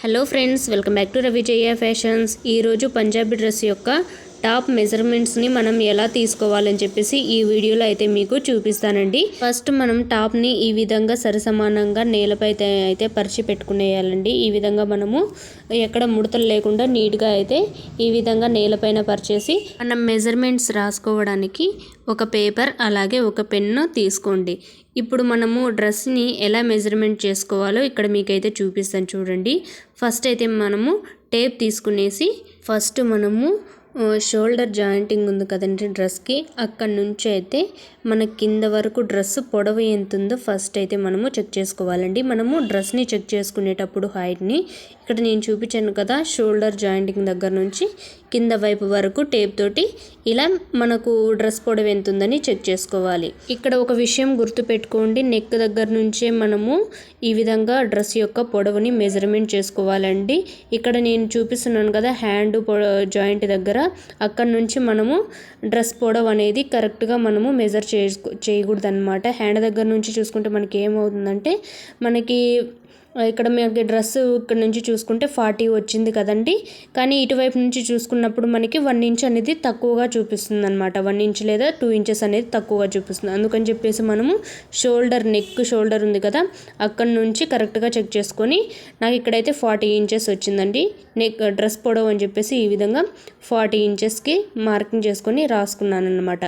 Hello friends welcome back to Ravijaya fashions ఈరోజు Punjabi dress యొక్క top మెజర్మెంట్స్ని మనం ఎలా తీసుకోవాలని చెప్పేసి ఈ వీడియోలో అయితే మీకు చూపిస్తానండి. ఫస్ట్ మనం టాప్ని ఈ విధంగా సరిసమానంగా నేలపై అయితే- పరిచి పెట్టుకునేయాలండి. ఈ విధంగా మనము ఎక్కడ ముడతలు లేకుండా నీట్గా అయితే ఈ విధంగా నేలపైన పరిచేసి మనం మెజర్మెంట్స్ రాసుకోవడానికి ఒక పేపర్ అలాగే ఒక పెన్ను తీసుకోండి. ఇప్పుడు మనము డ్రెస్ని ఎలా మెజర్మెంట్ చేసుకోవాలో ఇక్కడ మీకైతే చూపిస్తాను చూడండి. ఫస్ట్ అయితే మనము టేప్ తీసుకునేసి ఫస్ట్ మనము షోల్డర్ జాయింటింగ్ ఉంది కదండి డ్రెస్కి. అక్కడ నుంచి అయితే మన కింద వరకు డ్రెస్ పొడవు ఎంత ఉందో ఫస్ట్ అయితే మనము చెక్ చేసుకోవాలండి. మనము డ్రెస్ని చెక్ చేసుకునేటప్పుడు హైట్ని ఇక్కడ నేను చూపించాను కదా షోల్డర్ జాయింటింగ్ దగ్గర నుంచి కింద వైపు వరకు టేప్ తోటి ఇలా మనకు డ్రెస్ పొడవు ఎంత ఉందని చెక్ చేసుకోవాలి. ఇక్కడ ఒక విషయం గుర్తుపెట్టుకోండి నెక్ దగ్గర నుంచే మనము ఈ విధంగా డ్రెస్ యొక్క పొడవుని మెజర్మెంట్ చేసుకోవాలండి. ఇక్కడ నేను చూపిస్తున్నాను కదా హ్యాండ్ జాయింట్ దగ్గర అక్కడ నుంచి మనము డ్రెస్ పొడవు అనేది కరెక్ట్గా మనము మెజర్ చేసుకో చేయకూడదు అనమాట హ్యాండ్ దగ్గర నుంచి చూసుకుంటే మనకి ఏమవుతుందంటే మనకి ఇక్కడ మనకి డ్రెస్ ఇక్కడ నుంచి చూసుకుంటే ఫార్టీ వచ్చింది కదండి. కానీ ఇటువైపు నుంచి చూసుకున్నప్పుడు మనకి వన్ ఇంచ్ అనేది తక్కువగా చూపిస్తుంది అనమాట వన్ ఇంచ్ లేదా టూ ఇంచెస్ అనేది తక్కువగా చూపిస్తుంది. అందుకని చెప్పేసి మనము షోల్డర్ నెక్ షోల్డర్ ఉంది కదా అక్కడ నుంచి కరెక్ట్గా చెక్ చేసుకొని నాకు ఇక్కడైతే ఫార్టీ ఇంచెస్ వచ్చిందండి. నెక్ డ్రెస్ పొడవు అని చెప్పేసి ఈ విధంగా ఫార్టీ ఇంచెస్కి మార్కింగ్ చేసుకొని రాసుకున్నాను అనమాట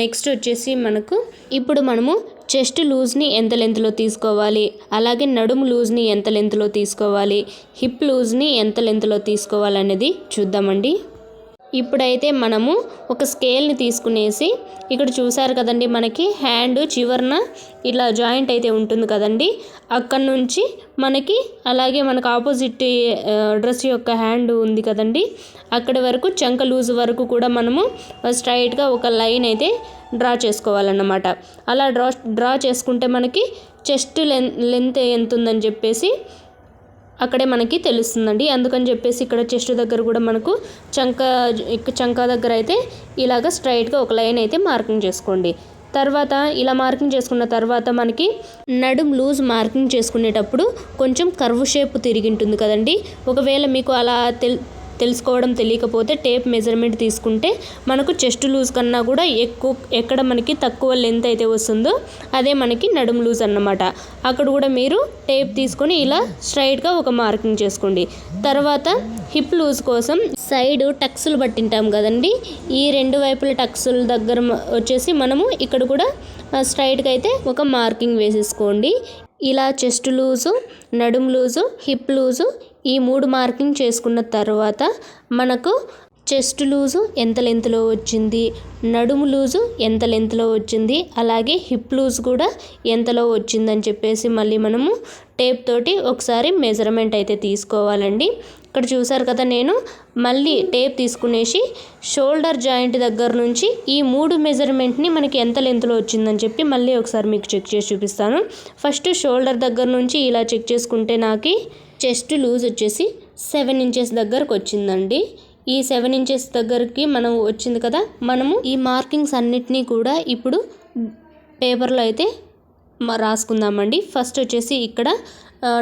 నెక్స్ట్ వచ్చేసి మనకు ఇప్పుడు మనము చెస్ట్ లూజ్ని ఎంత లెంత్లో తీసుకోవాలి? అలాగే నడుము లూజ్ని ఎంత లెంత్లో తీసుకోవాలి? హిప్ లూజ్ని ఎంత లెంత్లో తీసుకోవాలనేది చూద్దామండి. ఇప్పుడైతే మనము ఒక స్కేల్ని తీసుకునేసి ఇక్కడ చూసారు కదండి మనకి హ్యాండ్ చివరన ఇలా జాయింట్ అయితే ఉంటుంది కదండి. అక్కడ నుంచి మనకి అలాగే మనకు ఆపోజిట్ డ్రెస్ యొక్క హ్యాండ్ ఉంది కదండి. అక్కడి వరకు చంక లూజ్ వరకు కూడా మనము స్ట్రైట్గా ఒక లైన్ అయితే డ్రా చేసుకోవాలన్నమాట. అలా డ్రా డ్రా చేసుకుంటే మనకి చెస్ట్ లెన్ లెంత్ ఎంత ఉందని చెప్పేసి అక్కడే మనకి తెలుస్తుందండి. అందుకని చెప్పేసి ఇక్కడ చెస్ట్ దగ్గర కూడా మనకు చంక చంకా చంక దగ్గర అయితే ఇలాగ స్ట్రైట్గా ఒక లైన్ అయితే మార్కింగ్ చేసుకోండి. తర్వాత ఇలా మార్కింగ్ చేసుకున్న తర్వాత మనకి నడుం లూజ్ మార్కింగ్ చేసుకునేటప్పుడు కొంచెం కర్వ్ షేప్ తిరిగి ఉంటుంది కదండి. ఒకవేళ మీకు అలా తెల్ తెలుసుకోవడం తెలియకపోతే టేప్ మెజర్మెంట్ తీసుకుంటే మనకు చెస్ట్ లూజ్ కన్నా కూడా ఎక్కువ ఎక్కడ మనకి తక్కువ లెంత్ అయితే వస్తుందో అదే మనకి నడుం లూజ్ అన్నమాట. అక్కడ కూడా మీరు టేప్ తీసుకొని ఇలా స్ట్రైట్గా ఒక మార్కింగ్ చేసుకోండి. తర్వాత హిప్ లూజ్ కోసం సైడ్ టక్స్లు పట్టింటాం కదండి. ఈ రెండు వైపుల టక్సుల దగ్గర వచ్చేసి మనము ఇక్కడ కూడా స్ట్రైట్గా అయితే ఒక మార్కింగ్ వేసేసుకోండి. ఇలా చెస్ట్ లూజు నడుం లూజు హిప్ లూజు ఈ మూడు మార్కింగ్ చేసుకున్న తర్వాత మనకు చెస్ట్ లూజు ఎంత లెంత్లో వచ్చింది నడుము లూజు ఎంత లెంత్లో వచ్చింది అలాగే హిప్ లూజ్ కూడా ఎంతలో వచ్చిందని చెప్పేసి మళ్ళీ మనము టేప్ తోటి ఒకసారి మెజర్మెంట్ అయితే తీసుకోవాలండి. ఇక్కడ చూసారు కదా నేను మళ్ళీ టేప్ తీసుకునేసి షోల్డర్ జాయింట్ దగ్గర నుంచి ఈ మూడు మెజర్మెంట్ని మనకి ఎంత లెంత్లో వచ్చిందని చెప్పి మళ్ళీ ఒకసారి మీకు చెక్ చేసి చూపిస్తాను. ఫస్ట్ షోల్డర్ దగ్గర నుంచి ఇలా చెక్ చేసుకుంటే నాకు చెస్ట్ లూజ్ వచ్చేసి సెవెన్ ఇంచెస్ దగ్గరకు వచ్చిందండి. ఈ సెవెన్ ఇంచెస్ దగ్గరికి మనం వచ్చింది కదా మనము ఈ మార్కింగ్స్ అన్నిటినీ కూడా ఇప్పుడు పేపర్లో అయితే రాసుకుందామండి. ఫస్ట్ వచ్చేసి ఇక్కడ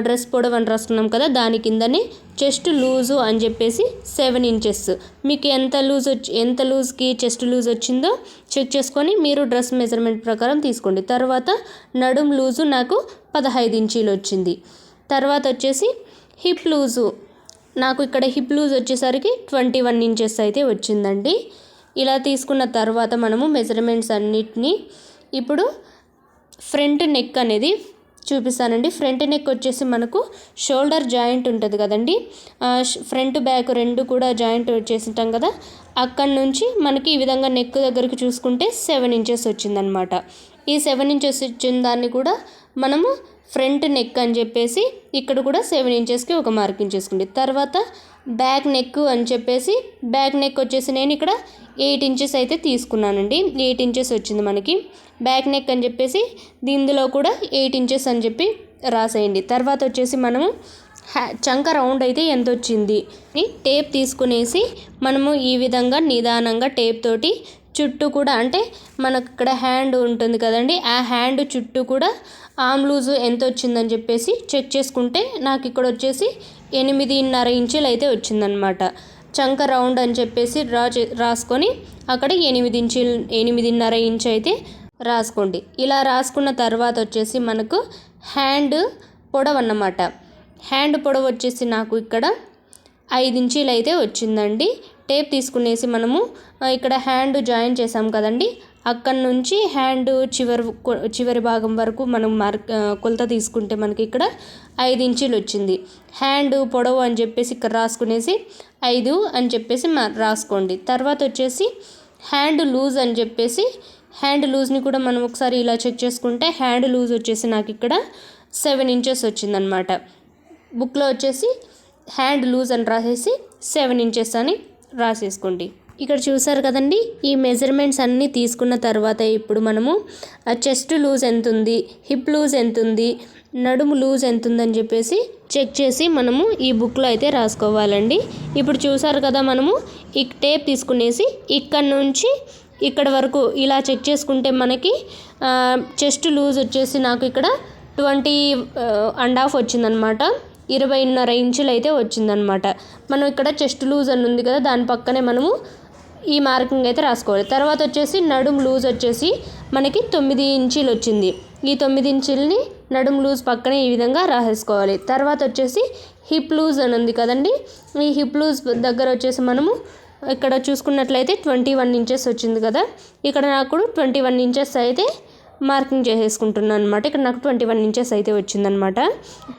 డ్రెస్ పొడవు అని రాసుకున్నాం కదా దాని కిందనే చెస్ట్ లూజు అని చెప్పేసి సెవెన్ ఇంచెస్. మీకు ఎంత లూజ్ వచ్చి ఎంత లూజ్కి చెస్ట్ లూజ్ వచ్చిందో చెక్ చేసుకొని మీరు డ్రెస్ మెజర్మెంట్ ప్రకారం తీసుకోండి. తర్వాత నడుం లూజు నాకు పదహైదు ఇంచీలు వచ్చింది. తర్వాత వచ్చేసి హిప్ లూజు. నాకు ఇక్కడ హిప్ లూజ్ వచ్చేసరికి ట్వంటీ వన్ ఇంచెస్ అయితే వచ్చిందండి. ఇలా తీసుకున్న తర్వాత మనము మెజర్మెంట్స్ అన్నిటినీ ఇప్పుడు ఫ్రంట్ నెక్ అనేది చూపిస్తానండి. ఫ్రంట్ నెక్ వచ్చేసి మనకు షోల్డర్ జాయింట్ ఉంటుంది కదండి. ఫ్రంట్ బ్యాక్ రెండు కూడా జాయింట్ చేసింటాం కదా. అక్కడ నుంచి మనకి ఈ విధంగా నెక్ దగ్గరికి చూసుకుంటే సెవెన్ ఇంచెస్ వచ్చిందనమాట. ఈ సెవెన్ ఇంచెస్ వచ్చిన దాన్ని కూడా మనము ఫ్రంట్ నెక్ అని చెప్పేసి ఇక్కడ కూడా సెవెన్ ఇంచెస్కి ఒక మార్కింగ్ చేసుకోండి తర్వాత బ్యాక్ నెక్ అని చెప్పేసి బ్యాక్ నెక్ వచ్చేసి నేను ఇక్కడ ఎయిట్ ఇంచెస్ అయితే తీసుకున్నానండి. ఎయిట్ ఇంచెస్ వచ్చింది మనకి. బ్యాక్ నెక్ అని చెప్పేసి దీనిలో కూడా ఎయిట్ ఇంచెస్ అని చెప్పి రాసేయండి. తర్వాత వచ్చేసి మనము హ్యా- చంక రౌండ్ అయితే ఎంత వచ్చింది? టేప్ తీసుకునేసి మనము ఈ విధంగా నిదానంగా టేప్ తోటి చుట్టూ కూడా అంటే మనకు ఇక్కడ హ్యాండ్ ఉంటుంది కదండి. ఆ హ్యాండ్ చుట్టూ కూడా ఆమ్ లూజు ఎంత వచ్చిందని చెప్పేసి చెక్ చేసుకుంటే నాకు ఇక్కడ వచ్చేసి ఎనిమిదిన్నర ఇంచులు అయితే వచ్చిందనమాట చంక రౌండ్ అని చెప్పేసి డ్రా చే రాసుకొని అక్కడ ఎనిమిది ఇంచులు ఎనిమిదిన్నర ఇంచు అయితే రాసుకోండి. ఇలా రాసుకున్న తర్వాత వచ్చేసి మనకు హ్యాండ్ పొడవు అన్నమాట హ్యాండ్ పొడవు వచ్చేసి నాకు ఇక్కడ ఐదు ఇంచీలు అయితే వచ్చిందండి. టేప్ తీసుకునేసి మనము ఇక్కడ హ్యాండ్ జాయిన్ చేసాం కదండి అక్కడి నుంచి హ్యాండ్ చివరి చివరి భాగం వరకు మనం మార్క్ కొలత తీసుకుంటే మనకి ఇక్కడ ఐదు ఇంచులు వచ్చింది. హ్యాండ్ పొడవు అని చెప్పేసి ఇక్కడ రాసుకునేసి ఐదు అని చెప్పేసి రాసుకోండి. తర్వాత వచ్చేసి హ్యాండ్ లూజ్ అని చెప్పేసి హ్యాండ్ లూజ్ని కూడా మనం ఒకసారి ఇలా చెక్ చేసుకుంటే హ్యాండ్ లూజ్ వచ్చేసి నాకు ఇక్కడ సెవెన్ ఇంచెస్ వచ్చిందనమాట. బుక్లో వచ్చేసి హ్యాండ్ లూజ్ అని రాసేసి సెవెన్ ఇంచెస్ అని రాసేసుకోండి. ఇక్కడ చూసారు కదండి ఈ మెజర్మెంట్స్ అన్నీ తీసుకున్న తర్వాత ఇప్పుడు మనము చెస్ట్ లూజ్ ఎంత ఉంది హిప్ లూజ్ ఎంత ఉంది నడుము లూజ్ ఎంత ఉందని చెప్పేసి చెక్ చేసి మనము ఈ బుక్లో అయితే రాసుకోవాలండి. ఇప్పుడు చూసారు కదా మనము ఈ టేప్ తీసుకునేసి ఇక్కడ నుంచి ఇక్కడ వరకు ఇలా చెక్ చేసుకుంటే మనకి చెస్ట్ లూజ్ వచ్చేసి నాకు ఇక్కడ ట్వంటీ అండ్ హాఫ్ వచ్చిందనమాట. ఇరవైన్నర ఇంచులు అయితే వచ్చిందనమాట. మనం ఇక్కడ చెస్ట్ లూజ్ అని ఉంది కదా దాని పక్కనే మనము ఈ మార్కింగ్ అయితే రాసుకోవాలి. తర్వాత వచ్చేసి నడుం లూజ్ వచ్చేసి మనకి తొమ్మిది ఇంచీలు వచ్చింది. ఈ తొమ్మిది ఇంచుల్ని నడుం లూజ్ పక్కనే ఈ విధంగా రాసేసుకోవాలి. తర్వాత వచ్చేసి హిప్ లూజ్ అని ఉంది కదండి. ఈ హిప్ లూజ్ దగ్గర వచ్చేసి మనము ఇక్కడ చూసుకున్నట్లయితే ట్వంటీ వన్ ఇంచెస్ వచ్చింది కదా. ఇక్కడ నాకు ట్వంటీ వన్ ఇంచెస్ అయితే మార్కింగ్ చేసేసుకుంటున్నాను అనమాట ఇక్కడ నాకు ట్వంటీ వన్ ఇంచెస్ అయితే వచ్చిందనమాట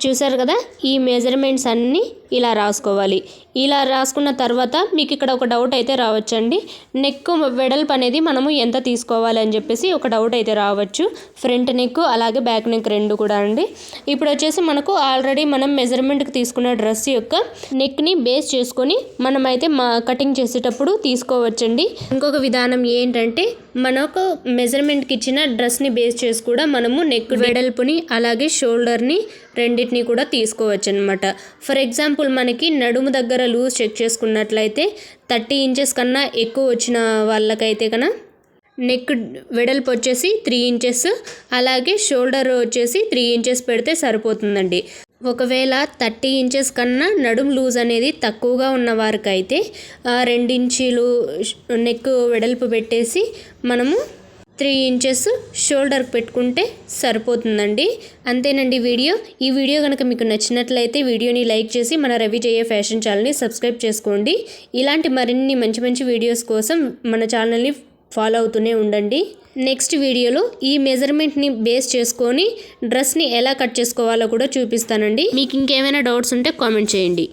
చూసారు కదా ఈ మెజర్మెంట్స్ అన్నీ ఇలా రాసుకోవాలి. ఇలా రాసుకున్న తర్వాత మీకు ఇక్కడ ఒక డౌట్ అయితే రావచ్చండి. నెక్ వెడల్పు అనేది మనము ఎంత తీసుకోవాలి అని చెప్పేసి ఒక డౌట్ అయితే రావచ్చు. ఫ్రంట్ నెక్ అలాగే బ్యాక్ నెక్ రెండు కూడా అండి. ఇప్పుడు వచ్చేసి మనకు ఆల్రెడీ మనం మెజర్మెంట్కి తీసుకున్న డ్రెస్ యొక్క నెక్ని బేస్ చేసుకొని మనమైతే మా కటింగ్ చేసేటప్పుడు తీసుకోవచ్చండి. ఇంకొక విధానం ఏంటంటే మనకు మెజర్మెంట్కి ఇచ్చిన డ్రెస్ని బేస్ చేసి కూడా మనము నెక్ వెడల్పుని అలాగే షోల్డర్ని రెండింటిని కూడా తీసుకోవచ్చు అనమాట ఫర్ ఎగ్జాంపుల్ మనకి నడుము దగ్గర లూజ్ చెక్ చేసుకున్నట్లయితే థర్టీ ఇంచెస్ కన్నా ఎక్కువ వచ్చిన వాళ్ళకైతే కన్నా నెక్ వెడల్పు వచ్చేసి త్రీ ఇంచెస్ అలాగే షోల్డర్ వచ్చేసి త్రీ ఇంచెస్ పెడితే సరిపోతుందండి. ఒకవేళ థర్టీ ఇంచెస్ కన్నా నడుం లూజ్ అనేది తక్కువగా ఉన్న వారికైతే ఆ, రెండించీలు నెక్ వెడల్పు పెట్టేసి మనము త్రీ ఇంచెస్ షోల్డర్కి పెట్టుకుంటే సరిపోతుందండి. అంతేనండి వీడియో. ఈ వీడియో కనుక మీకు నచ్చినట్లయితే వీడియోని లైక్ చేసి మన రవి జయ ఫ్యాషన్ ఛానల్ని సబ్స్క్రైబ్ చేసుకోండి. ఇలాంటి మరిన్ని మంచి మంచి వీడియోస్ కోసం మన ఛానల్ని ఫాలో అవుతూనే ఉండండి. నెక్స్ట్ వీడియోలో ఈ మెజర్మెంట్ని బేస్ చేసుకొని డ్రెస్ని ఎలా కట్ చేసుకోవాలో కూడా చూపిస్తానండి. మీకు ఇంకేమైనా డౌట్స్ ఉంటే కామెంట్ చేయండి.